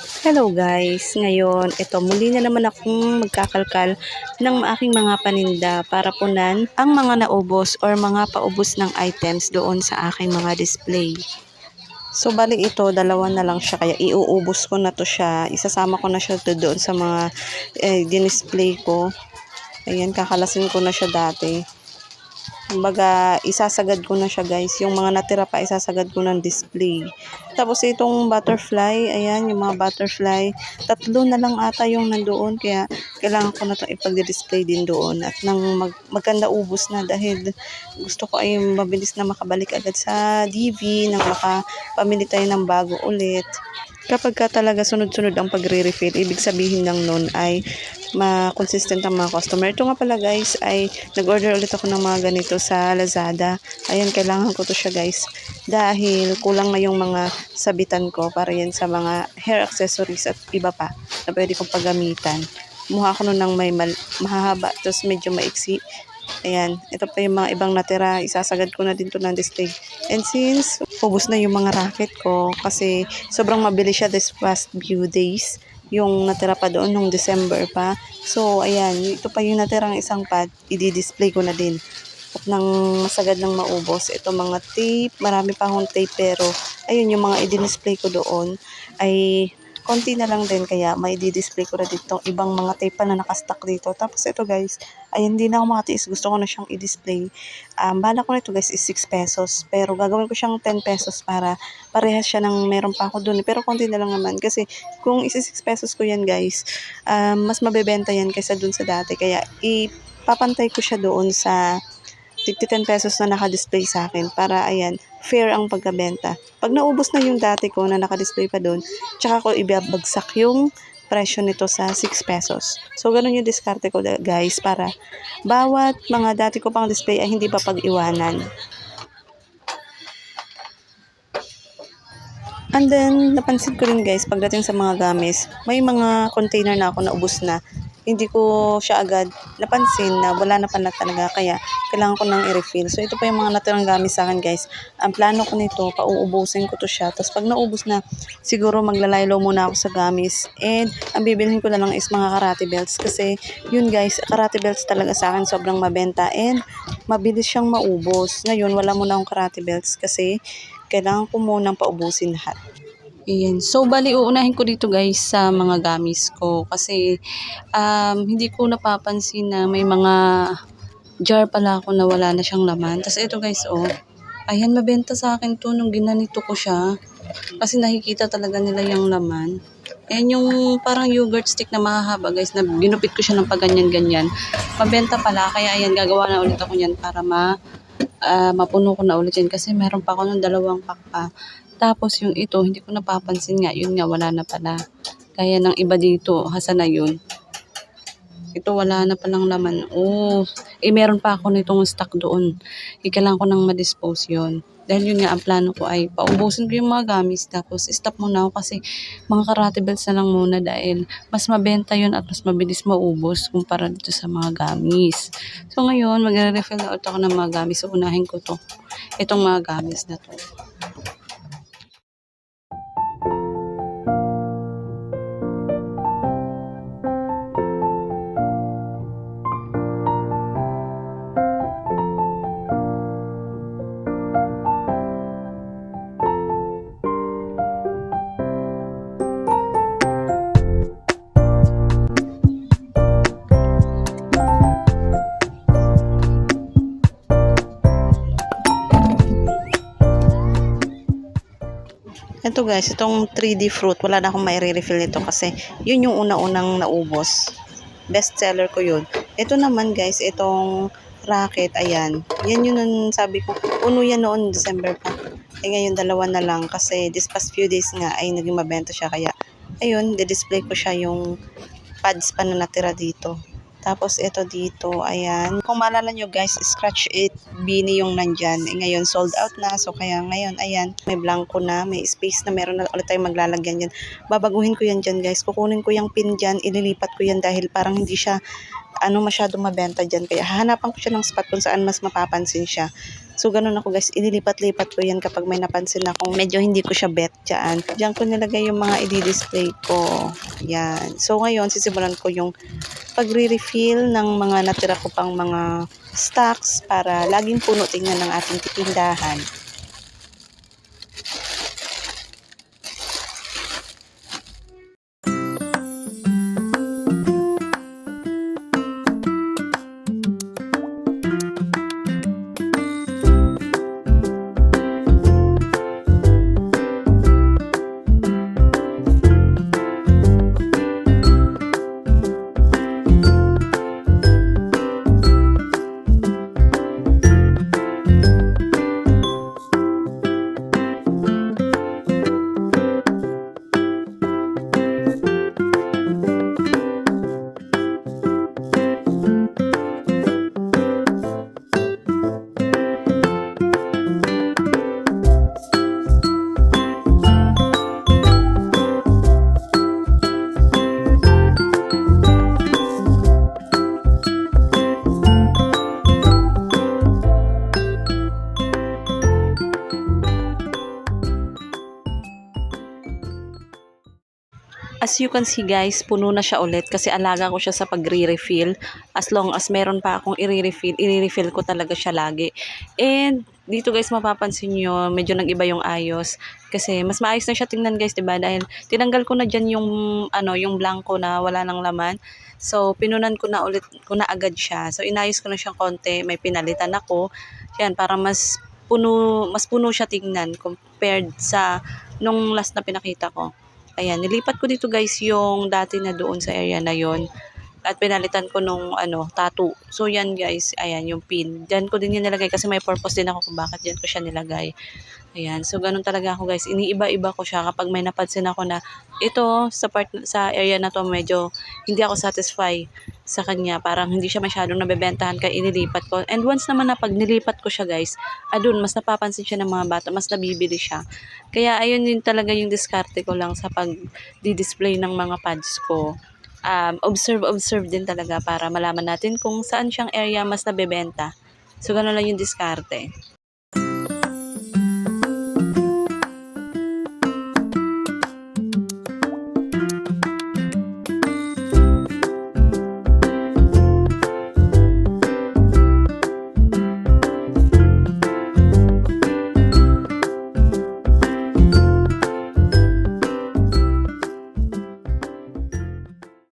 Hello guys! Ngayon, ito muli na naman akong magkakalkal ng aking mga paninda para punan ang mga naubos or mga paubos ng items doon sa aking mga display. So, bali ito, dalawa na lang siya. Kaya iuubos ko na to siya. Isasama ko na siya to doon sa mga eh, dinisplay ko. Ayan, kakalasin ko na siya dati. Kumbaga, isasagad ko na siya guys. Yung mga natira pa, isasagad ko ng display. Tapos itong butterfly, ayan, yung mga butterfly. Tatlo na lang ata yung nandoon. Kaya kailangan ko na itong ipag-display din doon. At nang mag maganda ubos na dahil gusto ko ay mabilis na makabalik agad sa DV nang makapamili tayo ng bago ulit. Kapag ka talaga sunod-sunod ang pagre-refill, ibig sabihin lang nun ay ma-consistent ang mga customer. Ito nga pala guys ay nag-order ulit ako ng mga ganito sa Lazada. Ayan, kailangan ko to siya guys. Dahil kulang na yung mga sabitan ko para yan sa mga hair accessories at iba pa na pwede kong paggamitan. Mukha ko nun ng may mal- mahahaba tapos medyo maiksi. Ayan, ito pa yung mga ibang natira. Isasagad ko na din to ng display. And since ubos na yung mga racket ko kasi sobrang mabilis siya this past few days yung natira pa doon nung December pa. So, ayan, ito pa yung natirang isang pad, i-display ko na din. At nang masagad ng maubos, ito mga tape, marami pa akong tape pero ayun yung mga i-display ko doon ay konti na lang din kaya may di-display ko na dito ibang mga tape na nakastock dito. Tapos ito guys, ay hindi na ako makatiis. Gusto ko na siyang i-display. Um, bala ko na ito guys is 6 pesos. Pero gagawin ko siyang 10 pesos para parehas siya ng meron pa ako dun. Pero konti na lang naman. Kasi kung isi 6 pesos ko yan guys, um, mas mabebenta yan kaysa dun sa dati. Kaya ipapantay ko siya doon sa 10 pesos na naka-display sa akin para ayan, fair ang pagkabenta. Pag naubos na yung dati ko na naka-display pa doon, tsaka ko ibabagsak yung presyo nito sa 6 pesos. So, ganun yung diskarte ko guys para bawat mga dati ko pang display ay hindi pa pag-iwanan. And then, napansin ko rin guys, pagdating sa mga gamis, may mga container na ako na ubos na. Hindi ko siya agad napansin na wala na pala talaga. Kaya, kailangan ko nang i-refill. So, ito pa yung mga natirang gamit sa akin guys. Ang plano ko nito, pauubusin ko to siya. Tapos, pag naubos na, siguro maglalaylo muna ako sa gamis. And, ang bibilhin ko na lang is mga karate belts. Kasi, yun guys, karate belts talaga sa akin sobrang mabenta. And, mabilis siyang maubos. Ngayon, wala muna akong karate belts kasi kailangan ko munang paubusin lahat. Ayan. So, bali, uunahin ko dito guys sa mga gamis ko. Kasi, um, hindi ko napapansin na may mga jar pala ako na wala na siyang laman. Tapos, ito guys, oh. Ayan, mabenta sa akin to nung ginanito ko siya. Kasi nakikita talaga nila yung laman. Ayan yung parang yogurt stick na mahahaba guys, na ginupit ko siya ng paganyan-ganyan. Mabenta pala, kaya ayan, gagawa na ulit ako niyan para ma, ah, mapuno ko na ulit yan. Kasi meron pa ako ng dalawang pack pa. Tapos yung ito, hindi ko napapansin nga, yun nga, wala na pala. Kaya ng iba dito, hasa na yun. Ito wala na palang laman. Oh, eh meron pa ako nitong stock doon. Ikailangan ko nang ma-dispose yun. Dahil yun nga, ang plano ko ay paubusin ko yung mga gamis. Tapos stop muna ako kasi mga karate na lang muna dahil mas mabenta yun at mas mabilis maubos kumpara dito sa mga gamis. So ngayon, magre-refill na ulit ako ng mga gamis. So unahin ko to. Itong mga gamis na to. Ito guys, itong 3D fruit, wala na akong mai-refill nito kasi yun yung una-unang naubos. Best seller ko yun. Ito naman guys, itong racket, ayan. Yan yun sabi ko, puno yan noon December pa. Eh ngayon dalawa na lang kasi this past few days nga ay naging mabenta siya kaya ayun, di-display ko siya yung pads pa na natira dito. Tapos ito dito, ayan. Kung maalala nyo guys, scratch it beanie yung nandyan. Eh, ngayon sold out na. So kaya ngayon, ayan, may blanco na, may space na meron na ulit tayong maglalagyan yan. Babaguhin ko yan dyan guys. Kukunin ko yung pin dyan, ililipat ko yan dahil parang hindi siya ano masyadong mabenta dyan. Kaya hahanapan ko siya ng spot kung saan mas mapapansin siya. So, ganun ako guys. Inilipat-lipat ko yan kapag may napansin akong medyo hindi ko siya bet dyan. Diyan ko nilagay yung mga i-display ko. Yan. So, ngayon, sisimulan ko yung pagre-refill ng mga natira ko pang mga stocks para laging puno tingnan ng ating tindahan. As you can see guys, puno na siya ulit kasi alaga ko siya sa pagre-refill. As long as meron pa akong i-refill, i-refill ko talaga siya lagi. And dito guys mapapansin nyo, medyo nag-iba yung ayos. Kasi mas maayos na siya tingnan guys, 'di ba? Dahil tinanggal ko na diyan yung ano, yung blanco na wala nang laman. So pinunan ko na ulit ko na agad siya. So inayos ko na siyang konti, may pinalitan ako. Yan para mas puno, mas puno siya tingnan compared sa nung last na pinakita ko. Ayan, nilipat ko dito guys yung dati na doon sa area na yon at pinalitan ko nung ano, tattoo. So yan guys, ayan yung pin. Diyan ko din yan nilagay kasi may purpose din ako kung bakit diyan ko siya nilagay. Ayan, so ganun talaga ako guys. Iniiba-iba ko siya kapag may napansin ako na ito sa part sa area na to medyo hindi ako satisfy sa kanya. Parang hindi siya masyadong nabebentahan kaya inilipat ko. And once naman na pag nilipat ko siya guys, adun mas napapansin siya ng mga bata, mas nabibili siya. Kaya ayun din talaga yung diskarte ko lang sa pag di-display ng mga pads ko. Um, observe, observe din talaga para malaman natin kung saan siyang area mas nabebenta. So, ganun lang yung diskarte.